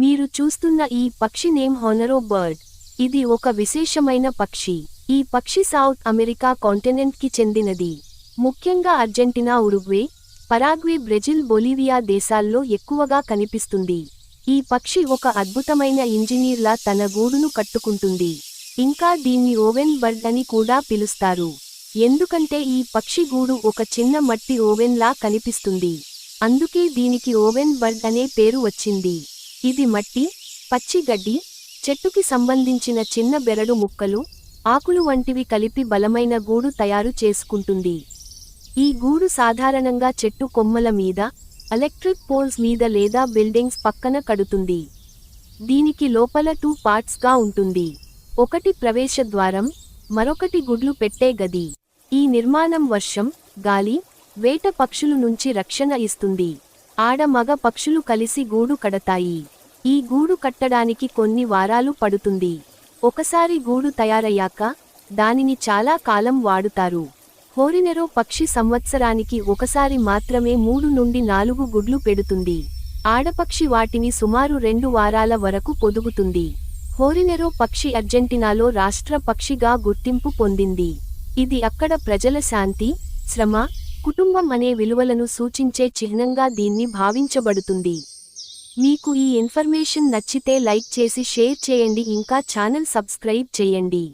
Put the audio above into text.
మీరు చూస్తున్న ఈ పక్షి నేమ్ హోనరో బర్డ్. ఇది ఒక విశేషమైన పక్షి. ఈ పక్షి సౌత్ అమెరికా కాంటినెంట్కి చెందినది. ముఖ్యంగా Argentina Uruguay Paraguay Brazil Bolivia దేశాల్లో ఎక్కువగా కనిపిస్తుంది. ఈ పక్షి ఒక అద్భుతమైన ఇంజనీర్లా తన గూడును కట్టుకుంటుంది. ఇంకా దీన్ని ఓవెన్ బర్డ్ అని కూడా పిలుస్తారు. ఎందుకంటే ఈ పక్షి గూడు ఒక చిన్న మట్టి ఓవెన్లా కనిపిస్తుంది. అందుకే దీనికి ఓవెన్ బర్డ్ అనే పేరు వచ్చింది. ఇది మట్టి పచ్చి గడ్డి చెట్టుకి సంబంధించిన చిన్న బెరడు ముక్కలు ఆకులు వంటివి కలిపి బలమైన గూడు తయారు చేసుకుంటుంది. ఈ గూడు సాధారణంగా చెట్టు కొమ్మల మీద ఎలక్ట్రిక్ పోల్స్ మీద లేదా బిల్డింగ్స్ పక్కన కడుతుంది. దీనికి లోపల టూ పార్ట్స్గా ఉంటుంది. ఒకటి ప్రవేశ ద్వారం మరొకటి గుడ్లు పెట్టే గది. ఈ నిర్మాణం వర్షం గాలి వేట పక్షులు నుంచి రక్షణ ఇస్తుంది. ఆడ మగ పక్షులు కలిసి గూడు కడతాయి. ఈ గూడు కట్టడానికి కొన్ని వారాలు పడుతుంది. ఒకసారి గూడు తయారయ్యాక దానిని చాలా కాలం వాడుతారు. హోరినెరో పక్షి సంవత్సరానికి ఒకసారి మాత్రమే మూడు నుండి నాలుగు గుడ్లు పెడుతుంది. ఆడపక్షి వాటిని సుమారు రెండు వారాల వరకు పొదుగుతుంది. హోరినెరో పక్షి అర్జెంటీనాలో రాష్ట్ర పక్షిగా గుర్తింపు పొందింది. ఇది అక్కడ ప్రజల శాంతి శ్రమ కుటుంబం అనే విలువలను సూచించే చిహ్నంగా దీన్ని భావించబడుతుంది. మీకు ఈ ఇన్ఫర్మేషన్ నచ్చితే లైక్ చేసి షేర్ చేయండి ఇంకా ఛానల్ సబ్స్క్రైబ్ చేయండి.